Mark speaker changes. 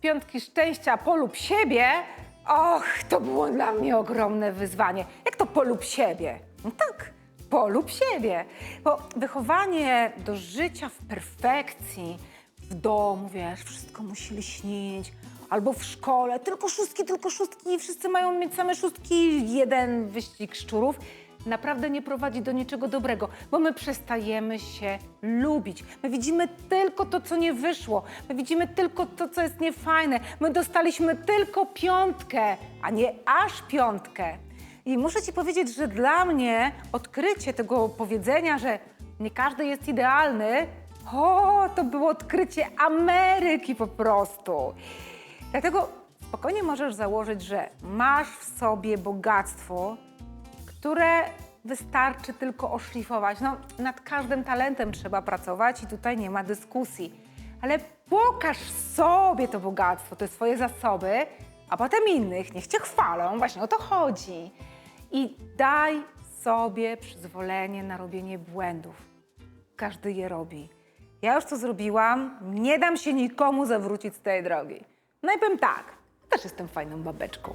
Speaker 1: piątki szczęścia polub siebie, och, to było dla mnie ogromne wyzwanie. Jak to polub siebie? No tak, polub siebie. Bo wychowanie do życia w perfekcji, w domu, wiesz, wszystko musi lśnić, albo w szkole, tylko szóstki, tylko szóstki, wszyscy mają mieć same szóstki, jeden wyścig szczurów, naprawdę nie prowadzi do niczego dobrego, bo my przestajemy się lubić. My widzimy tylko to, co nie wyszło. My widzimy tylko to, co jest niefajne. My dostaliśmy tylko piątkę, a nie aż piątkę. I muszę ci powiedzieć, że dla mnie odkrycie tego powiedzenia, że nie każdy jest idealny, o, to było odkrycie Ameryki po prostu. Dlatego spokojnie możesz założyć, że masz w sobie bogactwo, które wystarczy tylko oszlifować. No, nad każdym talentem trzeba pracować i tutaj nie ma dyskusji. Ale pokaż sobie to bogactwo, te swoje zasoby, a potem innych, niech cię chwalą, właśnie o to chodzi. I daj sobie przyzwolenie na robienie błędów. Każdy je robi. Ja już to zrobiłam, nie dam się nikomu zawrócić z tej drogi. No i powiem tak, też jestem fajną babeczką.